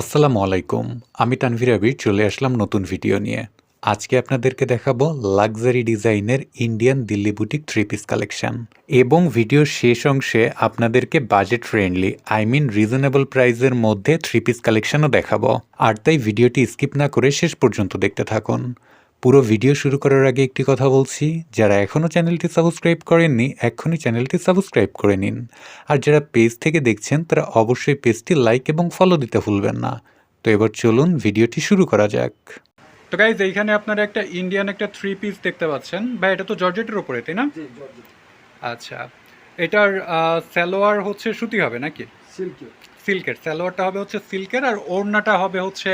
আসসালামু আলাইকুম, আমি তানভীর আবির, চলে আসলাম নতুন ভিডিও নিয়ে। আজকে আপনাদেরকে দেখাবো লাক্সারি ডিজাইনের Indian Delhi boutique three piece collection. এবং ভিডিওর শেষ অংশে আপনাদেরকে budget friendly I mean reasonable প্রাইসের মধ্যে থ্রি পিস কালেকশনও দেখাবো। আর তাই ভিডিওটি স্কিপ না করে শেষ পর্যন্ত দেখতে থাকুন। পুরো ভিডিও শুরু করার আগে একটি কথা বলছি যারা এখনও চ্যানেলটি সাবস্ক্রাইব করেননি এক্ষুনি চ্যানেলটি সাবস্ক্রাইব করে নিন। আর যারা পেজ থেকে দেখছেন তারা অবশ্যই পেজটি লাইক এবং ফলো দিতে ভুলবেন না। তো এবার চলুন ভিডিওটি শুরু করা যাক। তো গাইজ এইখানে আপনারা একটা ইন্ডিয়ান একটা থ্রি পিস দেখতে পাচ্ছেন। ভাই এটা তো জর্জেটের উপরে তাই না? আচ্ছা এটার আহ, সালোয়ার হচ্ছে সুতি হবে নাকি? সিল্কি সিল্কের সালোয়ারটা হবে হচ্ছে সিল্কের আর ওড়নাটা হবে হচ্ছে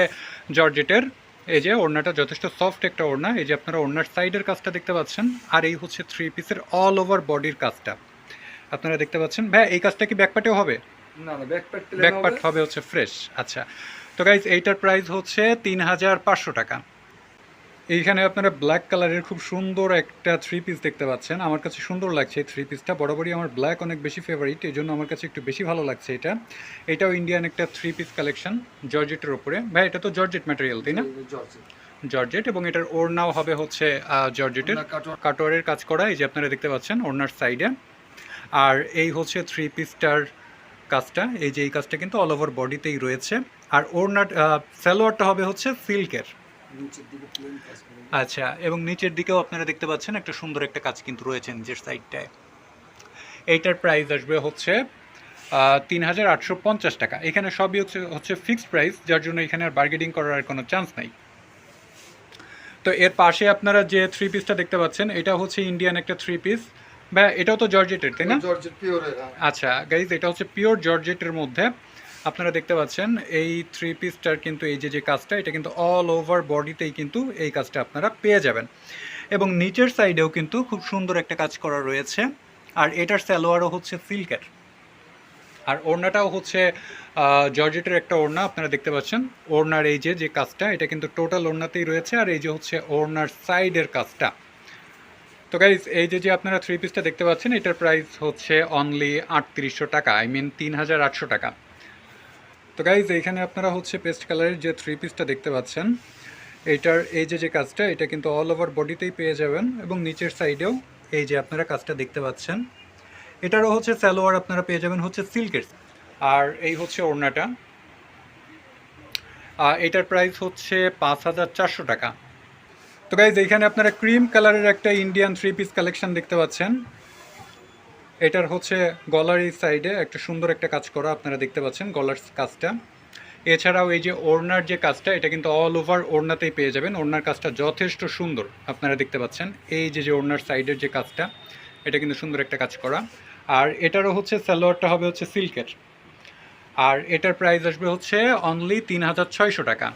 জর্জেটের। এই যে ওড়নাটা যথেষ্ট সফট একটা ওড়না। এই যে আপনারা ওড়নার সাইডের কাজটা দেখতে পাচ্ছেন আর এই হচ্ছে থ্রি পিসের অল ওভার বডির কাজটা। আপনারা দেখতে পাচ্ছেন? ভাই এই কাজটা কি ব্যাকপার্টেও হবে? না হবে হচ্ছে ফ্রেশ আচ্ছা। তো গাইজ এইটার প্রাইস হচ্ছে তিন হাজার পাঁচশো টাকা। এইখানে আপনারা ব্ল্যাক কালারের খুব সুন্দর একটা থ্রি পিস দেখতে পাচ্ছেন। আমার কাছে সুন্দর লাগছে এই থ্রি পিসটা বরাবরই আমার ব্ল্যাক অনেক বেশি ফেভারিট এই জন্য আমার কাছে একটু বেশি ভালো লাগছে এটা। এটাও ইন্ডিয়ান একটা থ্রি পিস কালেকশন জর্জেটের ওপরে ভাই এটা তো জর্জেট ম্যাটেরিয়াল তাই না? জর্জেট জর্জেট এবং এটার ওড়নাও হবে হচ্ছে জর্জেটের কাটোয়ারের কাজ করা এই যে আপনারা দেখতে পাচ্ছেন ওড়নার সাইডে আর এই হচ্ছে থ্রি পিসটার কাজটা। এই যে এই কাজটা কিন্তু অল ওভার বডিতেই রয়েছে। আর ওড়নার সালোয়ারটা হবে হচ্ছে সিল্কের আচ্ছা এবং নিচের দিকেও আপনারা দেখতে পাচ্ছেন একটা সুন্দর একটা কাজ কিন্তু রয়েছে নিচের সাইডটায় এইটার প্রাইস আসবে হচ্ছে তিন হাজার আটশো পঞ্চাশ টাকা। এখানে সবই হচ্ছে হচ্ছে ফিক্সড প্রাইস যার জন্য এখানে আর বার্গেনিং করার আর কোনো চান্স নাই। তো এর পাশে আপনারা যে থ্রি পিসটা দেখতে পাচ্ছেন এটা হচ্ছে ইন্ডিয়ান একটা থ্রি পিস বা এটাও তো জর্জেটের তাই না? আচ্ছা গাইজ এটা হচ্ছে পিওর জর্জেটের মধ্যে। আপনারা দেখতে পাচ্ছেন, এই থ্রি পিসটার কিন্তু এই যে যে কাজটা, এটা কিন্তু অল ওভার বডিতেই কিন্তু এই কাজটা আপনারা পেয়ে যাবেন। এবং নিচের সাইডেও কিন্তু খুব সুন্দর একটা কাজ করা রয়েছে, আর এটার সালোয়ারও হচ্ছে সিল্কের আর ওড়নাটাও হচ্ছে জর্জেটের একটা ওড়না, আপনারা দেখতে পাচ্ছেন, ওড়নার এই যে যে কাজটা, এটা কিন্তু টোটাল ওড়নাতেই রয়েছে, আর এই যে হচ্ছে ওড়নার সাইডের কাজটা। তো গাইজ এই যে যে আপনারা থ্রি পিসটা দেখতে পাচ্ছেন, এটার প্রাইস হচ্ছে অনলি আটত্রিশশো টাকা আই মিন তিন হাজার আটশো টাকা। তো গাইজ এইখানে আপনারা হচ্ছে পেস্ট কালারের যে থ্রি পিসটা দেখতে পাচ্ছেন, এইটার এই যে যে কাজটা, এটা কিন্তু অল ওভার বডিতেই পেয়ে যাবেন এবং নিচের সাইডেও এই যে আপনারা কাজটা দেখতে পাচ্ছেন। এটারও হচ্ছে স্যালোয়ার আপনারা পেয়ে যাবেন হচ্ছে সিল্কের আর এই হচ্ছে ওড়নাটা। আর এটার প্রাইস হচ্ছে পাঁচ হাজার চারশো টাকা। তো গাইজ এইখানে আপনারা ক্রিম কালারের একটা ইন্ডিয়ান থ্রি পিস কালেকশন দেখতে পাচ্ছেন। এটার হচ্ছে গলার এই সাইডে একটা সুন্দর একটা কাজ করা আপনারা দেখতে পাচ্ছেন, গলার কাজটা। এছাড়াও এই যে ওড়নার যে কাজটা, এটা কিন্তু অল ওভার ওড়নাতেই পেয়ে যাবেন। ওড়নার কাজটা যথেষ্ট সুন্দর আপনারা দেখতে পাচ্ছেন। এই যে যে ওড়নার সাইডের যে কাজটা, এটা কিন্তু সুন্দর একটা কাজ করা। আর এটারও হচ্ছে স্যালোয়ারটা হবে হচ্ছে সিল্কের। আর এটার প্রাইস আসবে হচ্ছে অনলি তিন হাজার ছয়শো টাকা।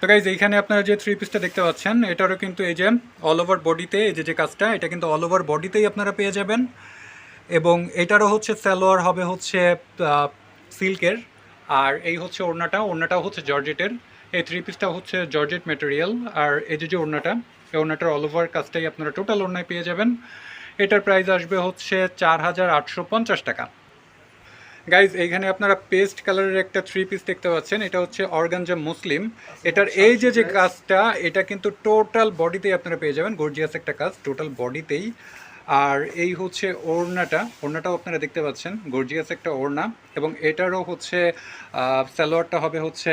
তো গাইজ এইখানে আপনারা যে থ্রি পিসটা দেখতে পাচ্ছেন, এটারও কিন্তু এই যে অল ওভার বডিতে এই যে যে কাজটা, এটা কিন্তু অল ওভার বডিতেই আপনারা পেয়ে যাবেন। এবং এটারও হচ্ছে সালোয়ার হবে হচ্ছে সিল্কের, আর এই হচ্ছে ওড়নাটা, ওড়নাটাও হচ্ছে জর্জেটের। এই থ্রি পিসটা হচ্ছে জর্জেট মেটেরিয়াল আর এই যে যে ওড়নাটা, এই ওড়নাটার অল ওভার কাজটাই আপনারা টোটাল ওড়নায় পেয়ে যাবেন। এটার প্রাইস আসবে হচ্ছে চার হাজার আটশো পঞ্চাশ টাকা। গাইজ এইখানে আপনারা পেস্ট কালারের একটা থ্রি পিস দেখতে পাচ্ছেন। এটা হচ্ছে অর্গানজা মুসলিম। এটার এই যে যে কাজটা এটা কিন্তু টোটাল বডিতেই আপনারা পেয়ে যাবেন। গর্জিয়াস একটা কাজ টোটাল বডিতেই আর এই হচ্ছে ওড়নাটা ওড়নাটাও আপনারা দেখতে পাচ্ছেন। গর্জিয়াস একটা ওড়না। এবং এটারও হচ্ছে সালোয়ারটা হবে হচ্ছে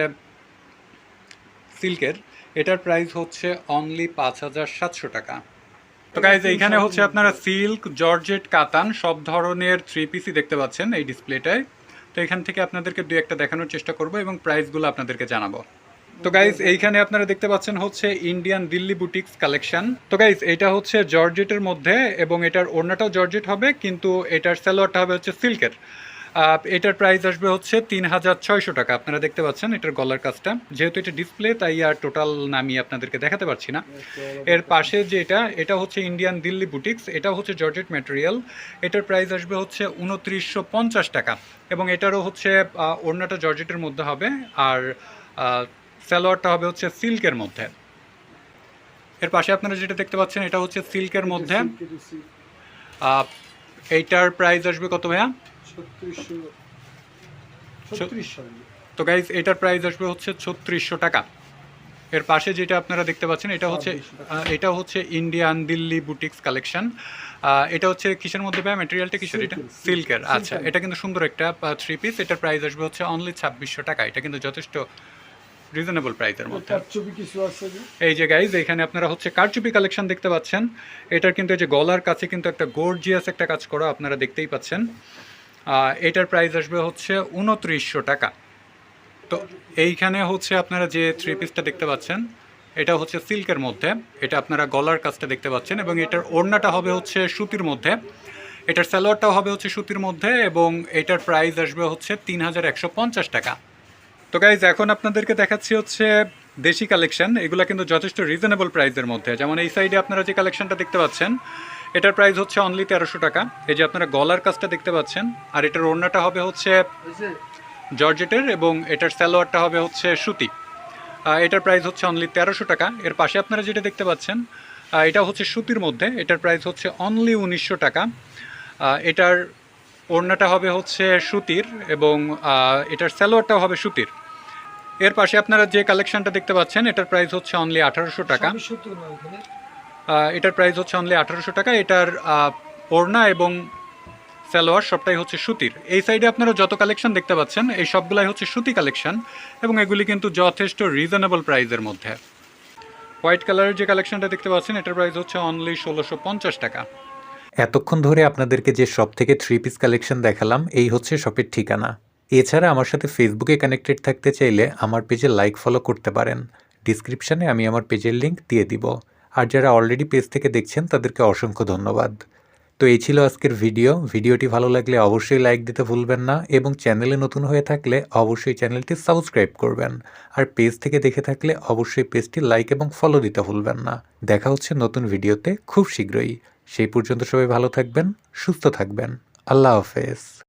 সিল্কের এটার প্রাইস হচ্ছে অনলি পাঁচ হাজার সাতশো টাকা। তো গাইজ এইখানে হচ্ছে আপনারা সিল্ক জর্জেট কাতান, সব ধরনের থ্রি পিসই দেখতে পাচ্ছেন এই ডিসপ্লেটায় তো এখান থেকে আপনাদেরকে দু একটা দেখানোর চেষ্টা করব এবং প্রাইসগুলো আপনাদেরকে জানাব। তো গাইজ এইখানে আপনারা দেখতে পাচ্ছেন হচ্ছে ইন্ডিয়ান দিল্লি বুটিক্স কালেকশন তো গাইজ এটা হচ্ছে জর্জেটের মধ্যে এবং এটার ওড়নাটাও জর্জেট হবে, কিন্তু এটার সালোয়ারটা হবে হচ্ছে সিল্কের এটার প্রাইস আসবে হচ্ছে তিন হাজার ছয়শো টাকা। আপনারা দেখতে পাচ্ছেন এটার গলার কাজটা। যেহেতু এটা ডিসপ্লে তাই আর টোটাল নামিয়ে আপনাদেরকে দেখাতে পারছি না। এর পাশে যেটা এটা এটা হচ্ছে ইন্ডিয়ান দিল্লি বুটিক্স এটা হচ্ছে জর্জেট ম্যাটেরিয়াল এটার প্রাইস আসবে হচ্ছে উনত্রিশশো পঞ্চাশ টাকা। এবং এটারও হচ্ছে ওড়নাটা জর্জেটের মধ্যে হবে আর সালোয়ারটা হবে হচ্ছে সিল্কের মধ্যে। এর পাশে আপনারা যেটা দেখতে পাচ্ছেন এটা হচ্ছে সিল্কের মধ্যে। এইটার প্রাইস আসবে কত ভাইয়া? তো গাইজ এটার প্রাইস আসবে হচ্ছে ছত্রিশশো টাকা। এর পাশে যেটা আপনারা দেখতে পাচ্ছেন এটা হচ্ছে এটা হচ্ছে ইন্ডিয়ান দিল্লি বুটিক্স কালেকশন এটা হচ্ছে কিসের মধ্যে ভাই? ম্যাটেরিয়ালটা কিসের এটা? সিল্কের আচ্ছা এটা কিন্তু সুন্দর একটা থ্রি পিস এটার প্রাইস আসবে হচ্ছে অনলি ছাব্বিশশো টাকা। এটা কিন্তু যথেষ্ট রিজনেবল প্রাইসের মধ্যে। এই যে গাইজ এখানে আপনারা হচ্ছে কারচুপি কালেকশন দেখতে পাচ্ছেন। এটার কিন্তু এই যে গলার কাছে কিন্তু একটা গর্জিয়াস একটা কাজ করা আপনারা দেখতেই পাচ্ছেন। এটার প্রাইস আসবে হচ্ছে উনত্রিশশো টাকা। তো এইখানে হচ্ছে আপনারা যে থ্রি পিসটা দেখতে পাচ্ছেন, এটা হচ্ছে সিল্কের মধ্যে, এটা আপনারা গলার কাজটা দেখতে পাচ্ছেন এবং এটার ওড়নাটা হবে হচ্ছে সুতির মধ্যে। এটার স্যালোয়ারটাও হবে হচ্ছে সুতির মধ্যে এবং এটার প্রাইস আসবে হচ্ছে তিন হাজার একশো পঞ্চাশ টাকা। তো গাইজ এখন আপনাদেরকে দেখাচ্ছি হচ্ছে দেশি কালেকশন এগুলো কিন্তু যথেষ্ট রিজনেবল প্রাইসের মধ্যে। যেমন এই সাইডে আপনারা যে কালেকশনটা দেখতে পাচ্ছেন এটার প্রাইস হচ্ছে অনলি তেরোশো টাকা। এই যে আপনারা গলার কাজটা দেখতে পাচ্ছেন, আর এটার ওড়নাটা হবে হচ্ছে জর্জেটের এবং এটার স্যালোয়ারটা হবে হচ্ছে সুতি। এটার প্রাইস হচ্ছে অনলি তেরোশো টাকা। এর পাশে আপনারা যেটা দেখতে পাচ্ছেন এটা হচ্ছে সুতির মধ্যে, এটার প্রাইস হচ্ছে অনলি উনিশশো টাকা। এটার ওড়নাটা হবে হচ্ছে সুতির এবং এটার স্যালোয়ারটাও হবে সুতির। এর পাশে আপনারা যে কালেকশনটা দেখতে পাচ্ছেন, এটার প্রাইস হচ্ছে অনলি আঠারোশো টাকা। এটার প্রাইস হচ্ছে অনলি আঠারোশো টাকা। এটার ওড়না এবং সালোয়ার সবটাই হচ্ছে সুতির। এই সাইডে আপনারা যত কালেকশন দেখতে পাচ্ছেন, এই সবগুলাই হচ্ছে সুতি কালেকশন এবং এগুলি কিন্তু যথেষ্ট রিজনেবল প্রাইজের মধ্যে। হোয়াইট কালারের যে কালেকশনটা দেখতে পাচ্ছেন, এটার প্রাইস হচ্ছে অনলি ষোলোশো টাকা। এতক্ষণ ধরে আপনাদেরকে যে শপ থেকে থ্রি পিস কালেকশন দেখালাম, এই হচ্ছে শপের ঠিকানা। এছাড়া আমার সাথে ফেসবুকে কানেক্টেড থাকতে চাইলে আমার পেজে লাইক ফলো করতে পারেন। ডিসক্রিপশানে আমি আমার পেজের লিঙ্ক দিয়ে দিব। আর যারা অলরেডি পেজ থেকে দেখছেন, তাদেরকে অসংখ্য ধন্যবাদ। তো এই ছিল আজকের ভিডিও ভিডিওটি ভালো লাগলে অবশ্যই লাইক দিতে ভুলবেন না এবং চ্যানেলে নতুন হয়ে থাকলে অবশ্যই চ্যানেলটি সাবস্ক্রাইব করবেন। আর পেজ থেকে দেখে থাকলে অবশ্যই পেজটি লাইক এবং ফলো দিতে ভুলবেন না। দেখা হচ্ছে নতুন ভিডিওতে খুব শীঘ্রই। সেই পর্যন্ত সবাই ভালো থাকবেন, সুস্থ থাকবেন। আল্লাহ হাফেজ।